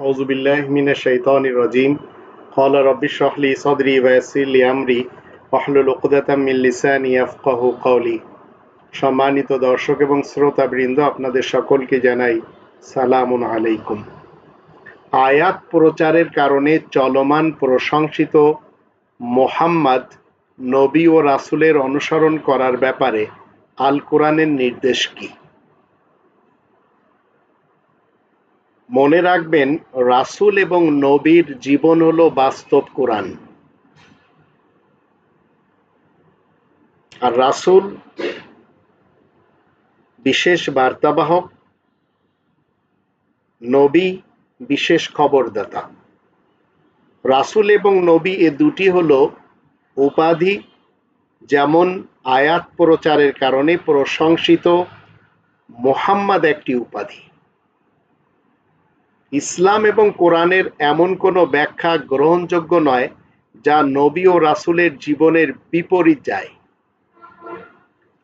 أعوذ بالله من الشيطان الرجيم قال رب اشرح لي صدري ويسر لي أمري واحلل عقدة من লিসানি ইয়াফকাহু কওলি সম্মানিত দর্শক এবং শ্রোতাবৃন্দ আপনাদের সকলকে জানাই সালামুন আলাইকুম আয়াত প্রচারের কারণে চলমান প্রশংসিত মোহাম্মদ নবী ও রাসূলের অনুসরণ করার ব্যাপারে আল কোরআনের নির্দেশ কি মনে রাখবেন, রাসূল এবং নবীর জীবন হল বাস্তব কোরআন। আর রাসূল বিশেষ বার্তাবাহক, নবী বিশেষ খবরদাতা। রাসুল এবং নবী এ দুটি হল উপাধি, যেমন আয়াত প্রচারের কারণে প্রশংসিত মোহাম্মদ একটি উপাধি। ইসলাম এবং কোরআনের এমন কোনো ব্যাখ্যা গ্রহণযোগ্য নয় যা নবী ও রাসূলের জীবনের বিপরীত যায়।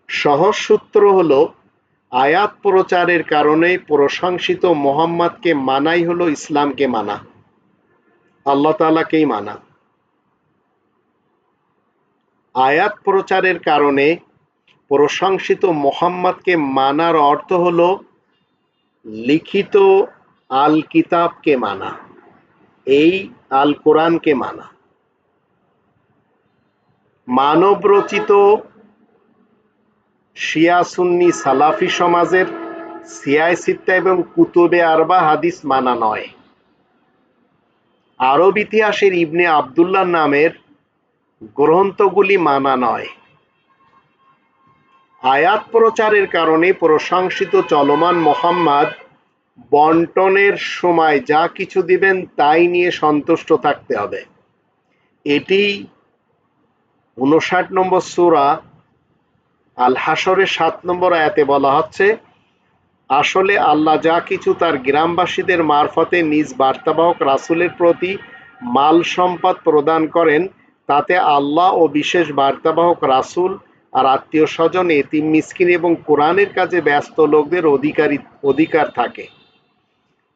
সহজ সূত্র হল, আয়াত প্রচারের কারণে প্রশংসিত মোহাম্মদকে মানাই হলো ইসলামকে মানা। আল্লাহ তালাকেই মানা। আয়াত প্রচারের কারণে প্রশংসিত মোহাম্মদকে মানার অর্থ হল, লিখিত আল কিতাবকে মানা, এই আল কোরআনকে মানা। মানব রচিত শিয়া সুন্নি সালাফি সমাজের সিয়ায় সিত্তা এবং কুতুবে আরবা হাদিস মানা নয়। আরব ইতিহাসের ইবনে আবদুল্লাহ নামের গ্রন্থগুলি মানা নয়। আয়াত প্রচারের কারণে প্রশংসিত চলমান মোহাম্মদ বন্টনের সময় যা কিছু দিবেন তাই নিয়ে সন্তুষ্ট থাকতে হবে। এটি উনষাট নম্বর সুরা আল হাসরের সাত নম্বর আয়াতে বলা হচ্ছে, আসলে আল্লাহ যা কিছু তার গ্রামবাসীদের মারফতে নিজ বার্তাবাহক রাসুলের প্রতি মাল সম্পদ প্রদান করেন, তাতে আল্লাহ ও বিশেষ বার্তাবাহক রাসুল আর আত্মীয় স্বজন, এতিম, মিসকিন এবং কোরআনের কাজে ব্যস্ত লোকদের অধিকারী, অধিকার থাকে।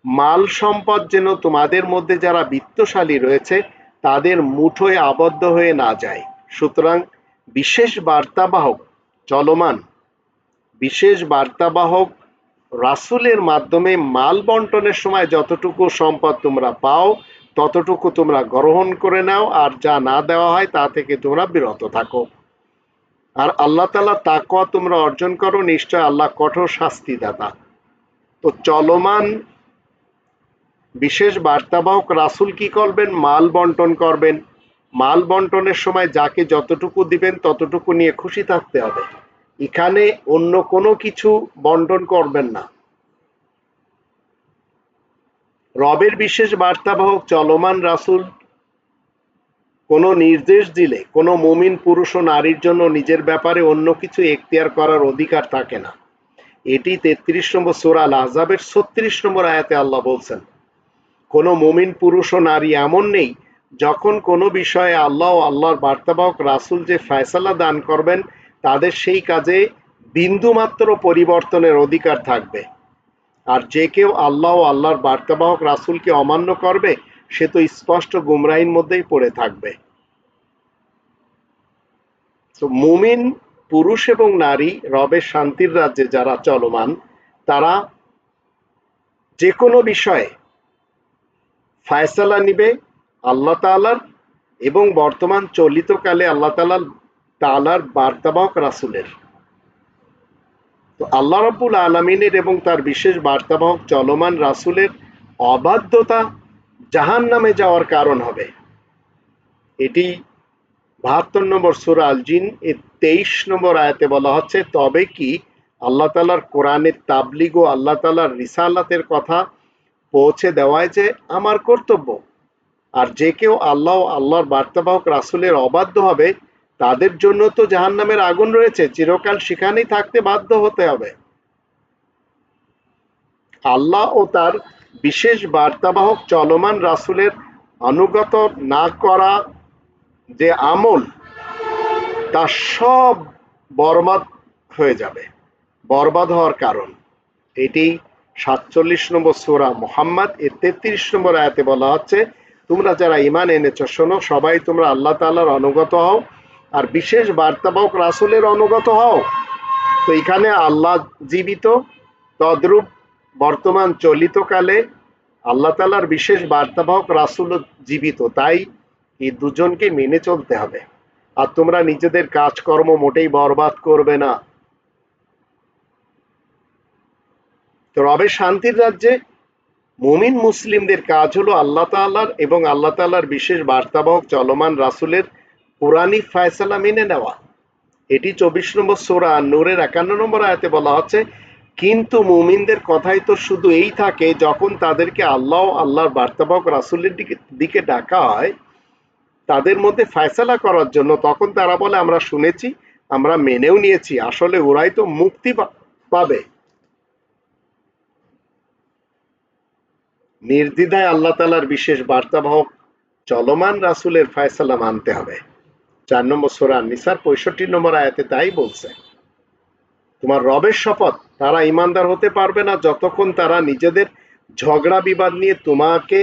মাল সম্পদ যেন তোমাদের মধ্যে যারা বিত্তশালী রয়েছে, তাদের মুঠোয় আবদ্ধ হয়ে না যায়। সুতরাং বিশেষ বার্তাবাহক, চলমান। বিশেষ বার্তাবাহক, রাসুলের মাধ্যমে মাল বন্টনের সময় যতটুকু সম্পদ তোমরা পাও, ততটুকু তোমরা গ্রহণ করে নাও, আর যা না দেওয়া হয় তা থেকে তোমরা বিরত থাকো। আর আল্লাহ তালা তাকওয়া তোমরা অর্জন করো, নিশ্চয় আল্লাহ কঠোর শাস্তি দাতা তো চলমান বিশেষ বার্তাবাহক রাসুল কি করবেন? মাল বন্টন করবেন। মাল বন্টনের সময় যাকে যতটুকু দিবেন, ততটুকু নিয়ে খুশি থাকতে হবে। এখানে অন্য কোনো কিছু বন্টন করবেন না। রবের বিশেষ বার্তাবাহক চলমান রাসুল কোনো নির্দেশ দিলে, কোনো মুমিন পুরুষ ও নারীর জন্য নিজের ব্যাপারে অন্য কিছু এখতিয়ার করার অধিকার থাকে না। এটি তেত্রিশ নম্বর সোরাল আজাবের ছত্রিশ নম্বর আয়াতে আল্লাহ বলছেন কোনো মুমিন পুরুষ ও নারী এমন নেই, যখন কোনো বিষয়ে আল্লাহ আল্লাহর বার্তাবাহক রাসুল যে ফয়সালা দান করবেন, তাদের সেই কাজে বিন্দুমাত্র পরিবর্তনের অধিকার থাকবে। আর যে কেউ আল্লাহ আল্লাহর বার্তাবাহক রাসুলকে অমান্য করবে, সে তো স্পষ্ট গুমরাহির মধ্যেই পড়ে থাকবে। তো মুমিন পুরুষ এবং নারী, রবের শান্তির রাজ্যে যারা চলমান, তারা যে কোনো বিষয়ে ফায়সালা নিবে আল্লাহ তালার এবং বর্তমান চলিতকালে আল্লাহ তালার তালার বার্তাবাহক রাসুলের। তো আল্লাহ রব্বুল আলমিনের এবং তার বিশেষ বার্তাবাহক চলমান রাসুলের অবাধ্যতা জাহান নামে যাওয়ার কারণ হবে। এটি বাহাত্তর নম্বর সুরা আল জিন এর তেইশ নম্বর আয়াতে বলা হচ্ছে, তবে কি আল্লাহ তালার কোরআনের তাবলিগ ও আল্লাহ তালার রিসালাতের কথা পৌঁছে দেওয়ায় যে আমার কর্তব্য। আর যে কেউ আল্লাহ আল্লাহর বার্তাবাহক রাসুলের অবাধ্য হবে, তাদের জন্য তো জাহান নামের আগুন রয়েছে, চিরকাল সেখানেই থাকতে বাধ্য হতে হবে। আল্লাহ ও তার বিশেষ বার্তাবাহক চলমান রাসুলের অনুগত না করা যে আমল, তা সব বরবাদ হয়ে যাবে, বরবাদ হওয়ার কারণ। এটি সাতচল্লিশ নম্বর সোরা মোহাম্মদ, এর তেত্রিশ নম্বর আয়াতে বলা হচ্ছে, তোমরা যারা ইমান এনেছ, শোনো, সবাই তোমরা আল্লাহ তাআলার অনুগত হও, আর বিশেষ বার্তাবাহক রাসুলের অনুগত হও। তো এখানে আল্লাহ জীবিত, তদ্রূপ বর্তমান চলিতকালে আল্লাহ তাআলার বিশেষ বার্তাবাহক রাসূল জীবিত। তাই এই দুজনকে মেনে চলতে হবে। আর তোমরা নিজেদের কাজকর্ম মোটেই বরবাদ করবে না। তো রবের শান্তির রাজ্যে মুমিন মুসলিমদের কাজ হলো আল্লাহ তাআলার এবং আল্লাহ তাআলার বিশেষ বার্তাবাহক চলমান রাসূলের কোরআনি ফায়সালা মেনে নেওয়া। এটি চব্বিশ নম্বর সোরা নূরের একান্ন নম্বর আয়াতে বলা হচ্ছে, কিন্তু মুমিনদের কথাই তো শুধু এই থাকে, যখন তাদেরকে আল্লাহ আল্লাহর বার্তাবাহক রাসুলের দিকে দিকে ডাকা হয়, তাদের মধ্যে ফয়সালা করার জন্য তখন তারা বলে, আমরা শুনেছি, আমরা মেনেও নিয়েছি, আসলে ওরাই তো মুক্তি পাবে। নির্দ্বিধায় আল্লাহ তালার বিশেষ বার্তাবাহক চলমান রাসূলের ফয়সালা মানতে হবে। চার নম্বর সোরা নিসার পঁয়ষট্টি নম্বর আয়াতে তাই বলছে, তোমার রবের শপথ তারা ইমানদার হতে পারবে না যতক্ষণ তারা নিজেদের ঝগড়া বিবাদ নিয়ে তোমাকে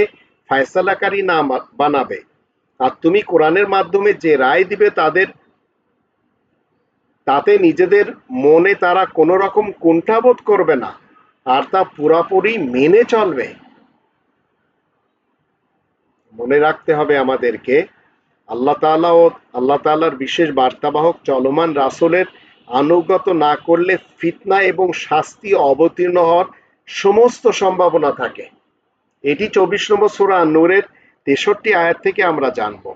ফায়সালাকারী না বানাবে। আর তুমি কোরআনের মাধ্যমে যে রায় দিবে তাদের, তাতে নিজেদের মনে তারা কোনো রকম কুণ্ঠাবোধ করবে না, আর তা পুরাপুরি মেনে চলবে। মনে রাখতে হবে আমাদেরকে। আল্লাহ তাআলা ও আল্লাহ তাআলার বিশেষ বার্তাবাহক চলমান রাসূলের আনুগত না করলে ফিতনা এবং শাস্তি অবতীর্ণ হওয়ার সমস্ত সম্ভাবনা থাকে। এটি চব্বিশ নম্বর সুরা নূরের তেষট্টি আয়াত থেকে আমরা জানব।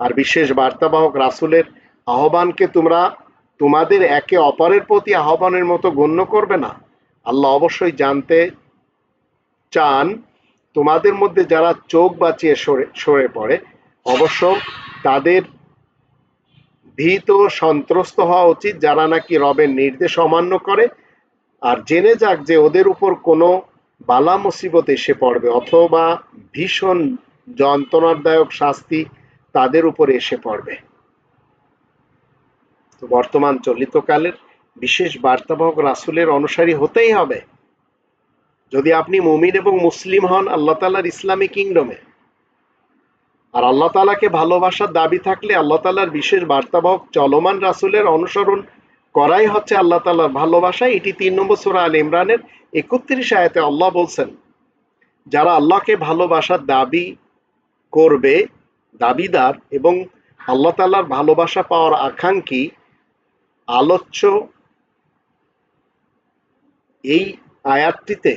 আর বিশেষ বার্তাবাহক রাসুলের আহ্বানকে তোমরা তোমাদের একে অপরের প্রতি আহ্বানের মতো গণ্য করবে না। আল্লাহ অবশ্যই জানতে চান তোমাদের মধ্যে যারা চোখ বাঁচিয়ে সরে সরে পড়ে, অবশ্য তাদের ভীত সন্ত্রস্ত হওয়া উচিত। যারা নাকি রবের নির্দেশ অমান্য করে, আর জেনে যাক যে ওদের উপর কোনো বালা মুসিবত এসে পড়বে, অথবা ভীষণ যন্ত্রণাদায়ক শাস্তি তাদের উপর এসে পড়বে। বর্তমান চলিতকালের বিশেষ বার্তাবাহক রাসুলের অনুসারী হতেই হবে। যদি আপনি মুমিন এবং মুসলিম হন, আল্লাহ তাআলার ইসলামী কিংডমে। আর আল্লাহ তাআলাকে ভালোবাসার দাবি থাকলে আল্লাহ তাআলার বিশেষ বার্তাবাহক চলমান রাসূলের অনুসরণ করাই হচ্ছে আল্লাহ তাআলার ভালোবাসা। এটি তিন নম্বর সূরা আল ইমরানের একত্রিশ আয়াতে আল্লাহ বলছেন, যারা আল্লাহকে ভালোবাসার দাবি করবে, দাবিদার এবং আল্লাহ তাআলার ভালোবাসা পাওয়ার আকাঙ্ক্ষী, আলোচ্য এই আয়াতটিতে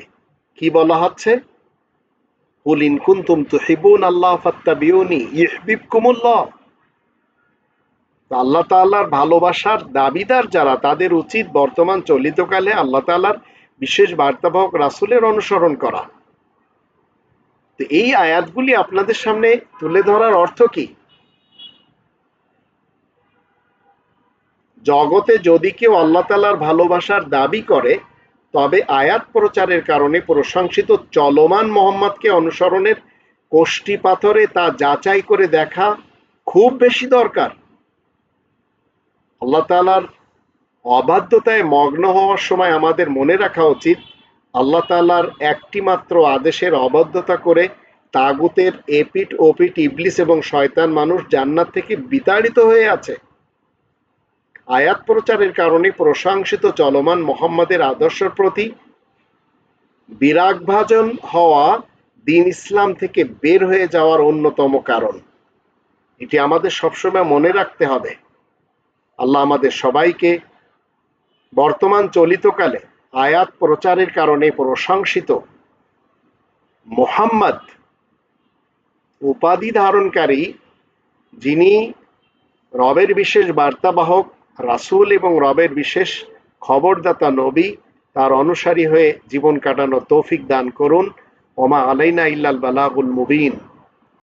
কি বলা হচ্ছে? আল্লাহ ফাত্তাবিউনি আল্লাহ ভালোবাসার দাবিদার যারা, তাদের উচিত বর্তমান চলিতকালে আল্লাহ তাআলার বিশেষ বার্তাবাহক রাসূলের অনুসরণ করা। তো এই আয়াতগুলি আপনাদের সামনে তুলে ধরার অর্থ কি? জগতে যদি কেউ আল্লাহ তাআলার ভালোবাসার দাবি করে তবে আয়াত প্রচারের কারণে প্রশংসিত চলমান মোহাম্মদকে অনুসরণের কোষ্ঠী পাথরে তা যাচাই করে দেখা খুব বেশি দরকার। আল্লাহ তাআলার অবাধ্যতায় মগ্ন হওয়ার সময় আমাদের মনে রাখা উচিত, আল্লাহ তাআলার একটি মাত্র আদেশের অবাধ্যতা করে তাগুতের এপিট ওপিট ইবলিস এবং শয়তান মানুষ জান্নাত থেকে বিতাড়িত হয়ে আছে। আয়াত প্রচারের কারণে প্রশংসিত চলমান মোহাম্মদের আদর্শের প্রতি বিরাগভাজন হওয়া দিন ইসলাম থেকে বের হয়ে যাওয়ার অন্যতম কারণ। এটি আমাদের সবসময় মনে রাখতে হবে। আল্লাহ আমাদের সবাইকে বর্তমান চলিতকালে আয়াত প্রচারের কারণে প্রশংসিত মোহাম্মদ উপাধি ধারণকারী যিনি রবের বিশেষ বার্তাবাহক রাসূল এবং রবের বিশেষ খবরদাতা নবী তার অনুসারী হয়ে জীবন কাটানো তৌফিক দান করুন। ওমা আলাইনা ইল্লাল বালাগুল মুবিন।